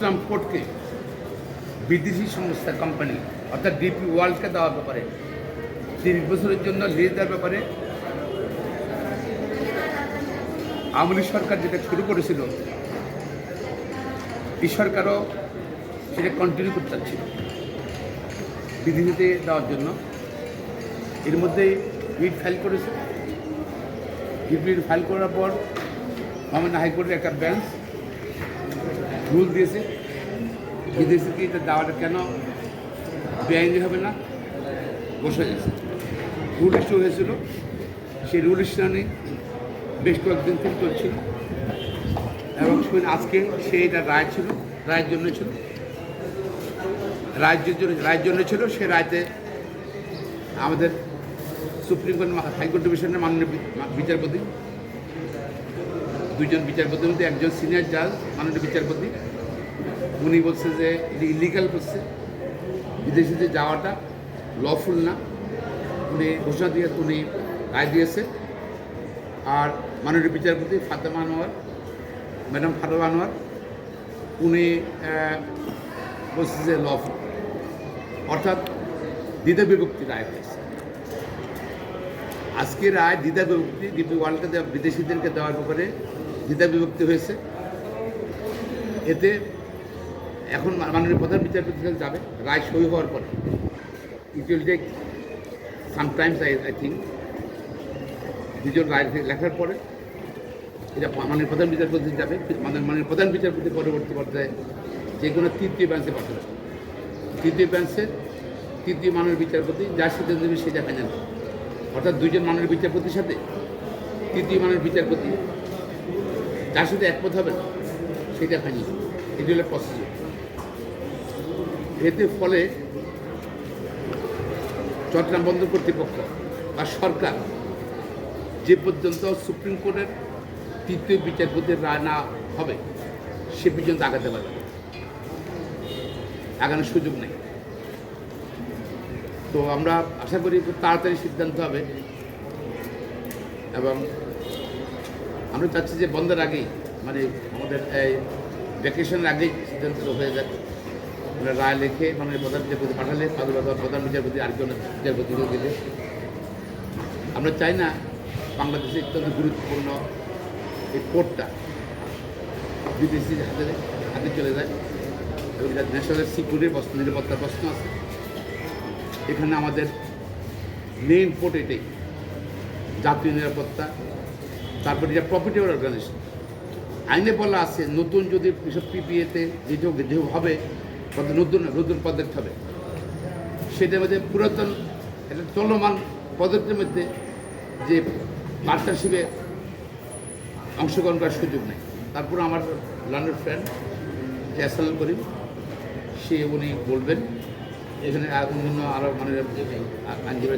ইসলাম বিদেশি সংস্থা কোম্পানি অর্থাৎ ডিপি ওয়ার্ল্ডকে দেওয়ার ব্যাপারে, তিরিশ বছরের জন্য লিজ দেওয়ার ব্যাপারে আওয়ামী সরকার যেটা শুরু করেছিল, এই সরকারও সেটা কন্টিনিউ করতে চাচ্ছিল। বিদেশিতে দেওয়ার জন্য। এর মধ্যেই রিট ফাইল করেছে। রিট ফাইল করার পর, মামলা হাইকোর্টের একটা বেঞ্চ রুল দিয়েছে। বিদেশিকে এটা দেওয়াটা কেন বেআইনি হবে না? বসে গেছে। রুল ইস্যু হয়েছিল। সেই রুল ইস্যু নিয়ে বেশ কয়েকদিন থেকে চলছিল এবং আজকে সেই এটা রায় ছিল, রায়ের জন্য ছিল। রাজ্যের জন্য, রায়ের জন্য ছিল। সে রায়তে আমাদের সুপ্রিম কোর্ট হাইকোর্ট ডিভিশনের মাননীয় বিচারপতি। দুইজন বিচারপতির মধ্যে একজন সিনিয়র জাজ, মাননীয় বিচারপতি। উনি বলছে যে এটি ইলিগাল করছে। বিদেশিতে যাওয়াটা লফুল না। উনি ঘোষণা দিয়ে উনি রায় দিয়েছে। আর মাননীয় বিচারপতি ফাতেমা আনোয়ার, ম্যাডাম ফাতেমা আনোয়ার, উনি বলছে যে লফুল অর্থাৎ দ্বিধা বিভক্তি রায় হয়েছে আজকে রায় দ্বিধা বিভক্তি, ডিপি ওয়ার্ল্ডকে দেওয়া বিদেশিদেরকে দেওয়ার ব্যাপারে দ্বিধা বিভক্তি হয়েছে। এতে এখন মাননীয় প্রধান বিচারপতির যাবে, রায় সই হওয়ার পরে। It will take sometimes I I think দুজন রায় লেখার পরে এটা মাননীয় প্রধান বিচারপতি যাবে মাননীয় প্রধান বিচারপতি পরবর্তী পর্যায়ে যে কোনো তৃতীয় ব্যাঞ্চে পাঠাবে তৃতীয় ব্যাঞ্চে তৃতীয় মাননীয় বিচারপতি যার সিদ্ধান্ত দেবে সেটা ফাইনাল অর্থাৎ দুইজন মাননীয় বিচারপতির সাথে তৃতীয় মাননীয় বিচারপতি, যার সাথে একমত হবে সেটা ফাইনাল এটি হলো প্রসিডিউর এতে ফলে চট্টগ্রাম বন্দর কর্তৃপক্ষ বা সরকার যে পর্যন্ত সুপ্রিম কোর্টের তৃতীয় বিচারপতির রায় না হবে, সে পর্যন্ত আগাতে পারবে। আগানোর সুযোগ নেই তো আমরা আশা করি খুব তাড়াতাড়ি সিদ্ধান্ত হবে এবং আমরা চাচ্ছি যে বন্ধের আগেই মানে আমাদের এই ভ্যাকেশনের আগেই সিদ্ধান্ত হয়ে যাক রায় লিখে মানে প্রধান বিচারপতি পাঠালে প্রধান বিচারপতি আরেকজন বিচারপতিকে দিলে। আমরা চাই না বাংলাদেশে অত্যন্ত গুরুত্বপূর্ণ এই কোর্টটা বিদেশির হাতে হাতে চলে যায় এবং যার ন্যাশনাল সিকিউরিটির প্রশ্ন নিরাপত্তার প্রশ্ন আছে। এখানে আমাদের মেইন পোর্ট এটাই, জাতীয় নিরাপত্তা, তারপরে এটা প্রফিটেবল অর্গানাইজেশন আইনে বলা আছে, নতুন যদি এসব পিপিএতে যেসব যে হবে নতুন নতুন হবে। সেটার মধ্যে পুরাতন, একটা চলমান পদ্ধতির মধ্যে যে পার্টনারশিপে অংশগ্রহণ করার সুযোগ নেই। তারপর আমার লন্ডন ফ্রেন্ড যে করিম সে উনি বলবেন, এখানে অন্যান্য আরও মানে আইনজীবী